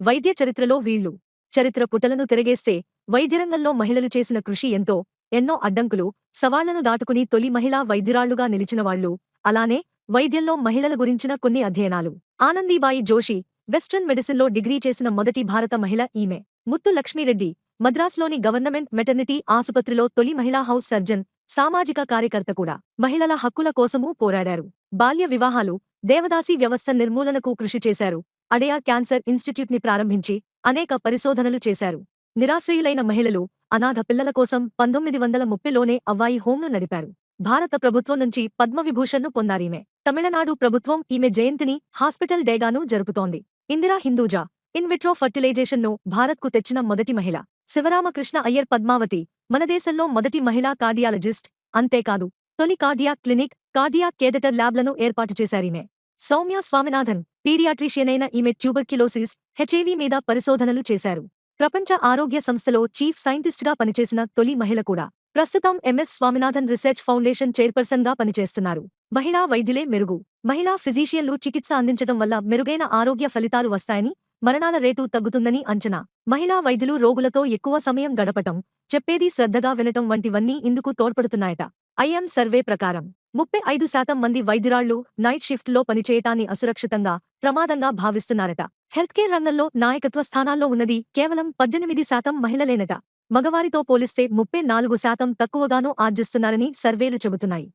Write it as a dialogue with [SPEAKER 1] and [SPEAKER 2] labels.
[SPEAKER 1] వైద్య చరిత్రలో వీళ్ళు చరిత్ర పుటలను తిరగేస్తే వైద్యరంగంలో మహిళలు చేసిన కృషి ఎంతో ఎన్నో అడ్డంకులు సవాళ్ళను దాటుకుని తొలి మహిళా వైద్యురాళ్ళుగా నిలిచినవాళ్ళు అలానే వైద్యంలో మహిళల గురించిన కొన్ని అధ్యయనాలు. ఆనందీబాయి జోషి వెస్ట్రన్ మెడిసిన్లో డిగ్రీ చేసిన మొదటి భారత మహిళ ఈమె. ముత్తు లక్ష్మీరెడ్డి మద్రాస్లోని గవర్నమెంట్ మెటర్నిటీ ఆసుపత్రిలో తొలి మహిళా హౌస్ సర్జన్ సామాజిక కార్యకర్త కూడా. మహిళల హక్కుల కోసమూ పోరాడారు. బాల్య వివాహాలు దేవదాసి వ్యవస్థ నిర్మూలనకు కృషి చేశారు. అడయా క్యాన్సర్ ఇన్స్టిట్యూట్ని ప్రారంభించి అనేక పరిశోధనలు చేశారు. నిరాశ్రయులైన మహిళలు అనాథ పిల్లల కోసం పంతొమ్మిది వందల ముప్పైలోనే అవ్వాయి హోంను నడిపారు. భారత ప్రభుత్వం నుంచి పద్మవిభూషణ్ను పొందారీమె. తమిళనాడు ప్రభుత్వం ఈమె జయంతిని హాస్పిటల్ డేగాను జరుపుతోంది. ఇందిరా హిందూజా ఇన్విట్రో ఫర్టిలైజేషన్ను భారత్కు తెచ్చిన మొదటి మహిళ. శివరామకృష్ణ అయ్యర్ పద్మావతి మన దేశంలో మొదటి మహిళా కార్డియాలజిస్ట్ అంతేకాదు తొలి కార్డియాక్ క్లినిక్ కార్డియాక్ కేదటర్ ల్యాబ్లను ఏర్పాటు చేశారీమె. సౌమ్య స్వామినాథన్ పీడియాట్రిషియనైన ఈమె ట్యూబర్క్యులోసిస్ హెచ్ఐవి మీద పరిశోధనలు చేశారు. ప్రపంచ ఆరోగ్య సంస్థలో చీఫ్ సైంటిస్ట్గా పనిచేసిన తొలి మహిళ కూడా. ప్రస్తుతం ఎంఎస్ స్వామినాథన్ రీసెర్చ్ ఫౌండేషన్ చైర్పర్సన్గా పనిచేస్తున్నారు. మహిళా వైద్యులే మెరుగు. మహిళా ఫిజీషియన్లు చికిత్స అందించడం వల్ల మెరుగైన ఆరోగ్య ఫలితాలు వస్తాయని మరణాల రేటు తగ్గుతుందని అంచనా. మహిళా వైద్యులు రోగులతో ఎక్కువ సమయం గడపటం చెప్పేది శ్రద్ధగా వినటం వంటివన్నీ ఇందుకు తోడ్పడుతున్నాయట. ఐఎం సర్వే ప్రకారం ముప్పై ఐదు శాతం మంది వైద్యురాళ్ళు నైట్ షిఫ్ట్లో పనిచేయటాన్ని అసురక్షితంగా ప్రమాదంగా భావిస్తున్నారట. హెల్త్ కేర్ రంగంలో నాయకత్వ స్థానాల్లో ఉన్నది కేవలం పద్దెనిమిది శాతం మహిళలేనట. మగవారితో పోలిస్తే ముప్పై నాలుగు శాతం తక్కువగానూ ఆర్జిస్తున్నారని సర్వేలు చెబుతున్నాయి.